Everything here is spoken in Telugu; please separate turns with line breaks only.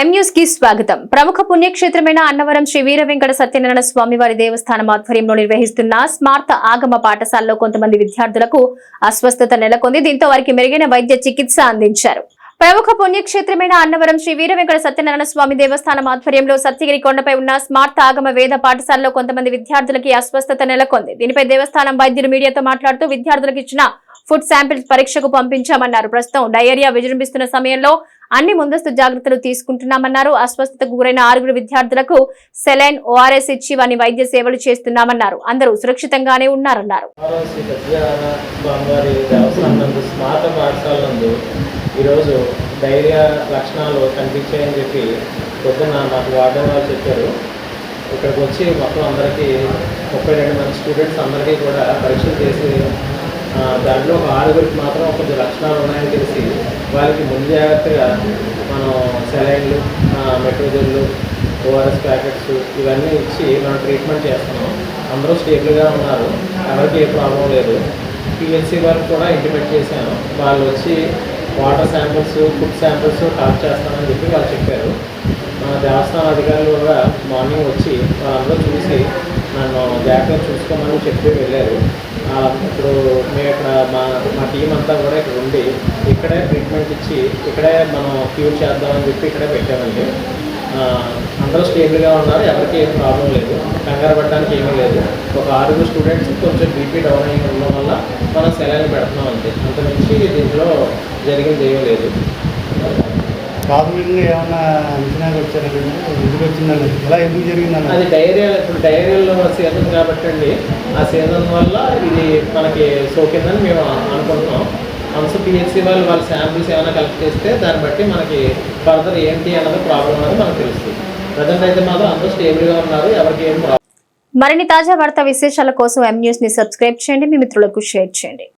ఎంన్యూస్కి స్వాగతం. ప్రముఖ పుణ్యక్షేత్రమైన అన్నవరం శ్రీ వీర వెంకట సత్యనారాయణ స్వామి వారి దేవస్థానం ఆధ్వర్యంలో నిర్వహిస్తున్న స్మార్త ఆగమ పాఠశాలలో కొంతమంది విద్యార్థులకు అస్వస్థత నెలకొంది. దీంతో వారికి మెరుగైన వైద్య చికిత్స అందించారు. ప్రముఖ పుణ్యక్షేత్రమైన అన్నవరం శ్రీ వీర వెంకట సత్యనారాయణ స్వామి దేవస్థానం ఆధ్వర్యంలో సత్యగిరి కొండపై ఉన్న స్మార్త ఆగమ వేద పాఠశాలలో కొంతమంది విద్యార్థులకి అస్వస్థత నెలకొంది. దీనిపై దేవస్థానం వైద్యులు మీడియాతో మాట్లాడుతూ విద్యార్థులకు ఇచ్చిన ఫుడ్ శాంపిల్స్ పరీక్షకు పంపించామన్నారు. ప్రస్తుతం డయేరియా విజృంభిస్తున్న సమయంలో అన్ని ముందస్తు జాగ్రత్తలు తీసుకుంటున్నామన్నారు. అస్వస్థతకు గురైన ఆరుగురు విద్యార్థులకు సెలైన్ ఓఆర్ఎస్ ఇచ్చి వారిని వైద్య సేవలు చేస్తున్నామన్నారు. అందరూ సురక్షితంగానే ఉన్నారన్నారు.
ఈరోజు ధైర్య లక్షణాలు కనిపించాయని చెప్పి పొద్దున్న మాకు వార్డెన్ వాళ్ళు చెప్పారు. ఇక్కడికి వచ్చి మొత్తం అందరికీ ముప్పై రెండు మంది స్టూడెంట్స్ అందరికీ కూడా పరీక్షలు చేసి దాంట్లో ఒక ఆరుగురికి మాత్రం కొంచెం లక్షణాలు ఉన్నాయని వాళ్ళకి ముందు జాగ్రత్తగా మనం సెలైన్లు మెట్రోజన్లు ఓఆర్ఎస్ ప్యాకెట్స్ ఇవన్నీ ఇచ్చి మనం ట్రీట్మెంట్ చేస్తున్నాం. అందరూ స్టేబుల్గా ఉన్నారు. ఎవరికి ఏ ప్రాబ్లం లేదు. పిహెచ్సి వరకు కూడా ఇంటిమేట్ చేశాను. వాళ్ళు వచ్చి వాటర్ శాంపిల్స్ ఫుడ్ శాంపిల్స్ టాప్ చేస్తానని చెప్పి వాళ్ళు చెప్పారు. మన దేవస్థానం అధికారులు కూడా మార్నింగ్ వచ్చి వాళ్ళందరూ చూసి నన్ను జాగ్రత్తగా చూసుకోమని చెప్పి వెళ్ళారు. ఇప్పుడు మేము ఇక్కడ మా మా టీం అంతా కూడా ఇక్కడ ఉండి ఇక్కడే ట్రీట్మెంట్ ఇచ్చి ఇక్కడే మనం క్యూర్ చేద్దామని చెప్పి ఇక్కడే పెట్టామండి. అందరూ స్టేబుల్గా ఉన్నారు ఎవరికి ఏం ప్రాబ్లం లేదు కంగారు పడడానికి ఏమీ లేదు. ఒక ఆరుగురు స్టూడెంట్స్ కొంచెం బీపీ డౌన్ అయ్యి ఉండడం వల్ల మనం సెలైన్ పెడుతున్నాం అంతే. అంతమించి దీంట్లో జరిగింది ఏమీ లేదు.
ప్రాథమికంగా ఏమన్నా అంచనాకు వచ్చారా? ఎందుకు వచ్చిందని ఎలా ఎందుకు జరిగిందన్న
అది డైరియా ఇప్పుడు డైరియాలో సీజన్ కాబట్టి అండి ఆ సీజన్ వల్ల ఇది మనకి సోకిందని మేము అనుకుంటున్నాం. వన్స్ పిహెచ్సి వాళ్ళు వాళ్ళ శాంపిల్స్ ఏమైనా కలెక్ట్ చేస్తే దాన్ని బట్టి మనకి ఫర్దర్ ఏంటి అన్నది ప్రాబ్లం అనేది మనకు తెలుస్తుంది. ప్రజెంట్ అయితే మాత్రం అందరూ స్టేబుల్గా ఉన్నారు ఎవరికి ఏం ప్రాబ్లం
మరిన్ని తాజా వార్తా విశేషాల కోసం ఎం న్యూస్ని సబ్స్క్రైబ్ చేయండి మీ మిత్రులకు షేర్ చేయండి.